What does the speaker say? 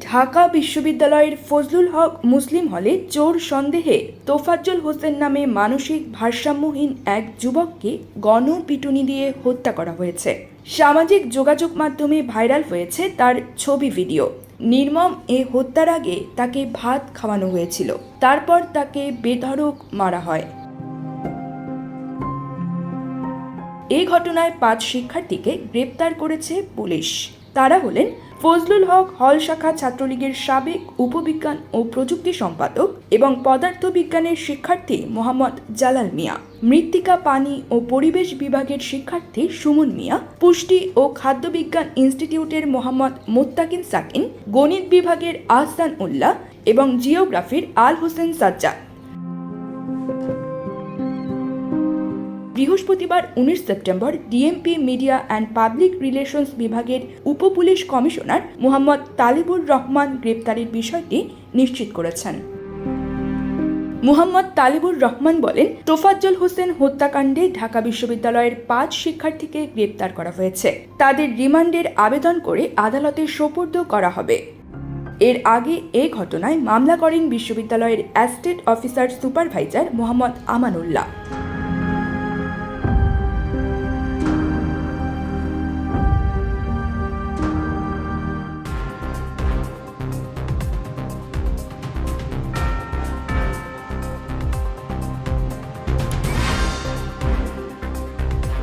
ঢাকা বিশ্ববিদ্যালয়ের ফজলুল হক মুসলিম হলে চোর সন্দেহে তোফাজ্জল হোসেন নামে মানসিক ভারসাম্যহীন এক যুবককে গণপিটুনি দিয়ে হত্যা করা হয়েছে। সামাজিক যোগাযোগ মাধ্যমে ভাইরাল হয়েছে তার ছবি ভিডিও। নির্মম এ হত্যার আগে তাকে ভাত খাওয়ানো হয়েছিল। তারপর তাকে বেধড়ক মারা হয়। এই ঘটনায় পাঁচ শিক্ষার্থীকে গ্রেপ্তার করেছে পুলিশ। তারা হলেন ফজলুল হক হল শাখা ছাত্রলীগের সাবেক উপবিজ্ঞান ও প্রযুক্তি সম্পাদক এবং পদার্থবিজ্ঞানের শিক্ষার্থী মোহাম্মদ জালাল মিয়া। মৃত্তিকা পানি ও পরিবেশ বিভাগের শিক্ষার্থী সুমন মিয়া, পুষ্টি ও খাদ্যবিজ্ঞান ইনস্টিটিউটের মোহাম্মদ মোত্তাকিন সাকিন, গণিত বিভাগের আহসান উল্লাহ এবং জিওগ্রাফির আল হোসেন সাজ্জাদ। বৃহস্পতিবার উনিশ September DMP media and public relations বিভাগের উপপুলিশ কমিশনার মোহাম্মদ তালিবুর রহমান গ্রেপ্তারের বিষয়টি নিশ্চিত করেছেন। মুহাম্মদ তালিবুর রহমান বলেন, তোফাজ্জল হোসেন হত্যাকাণ্ডে ঢাকা বিশ্ববিদ্যালয়ের পাঁচ শিক্ষার্থীকে গ্রেপ্তার করা হয়েছে। তাদের রিমান্ডের আবেদন করে আদালতে সোপর্দ করা হবে। এর আগে এ ঘটনায় মামলা করেন বিশ্ববিদ্যালয়ের estate officer supervisor Mohammad Amanullah.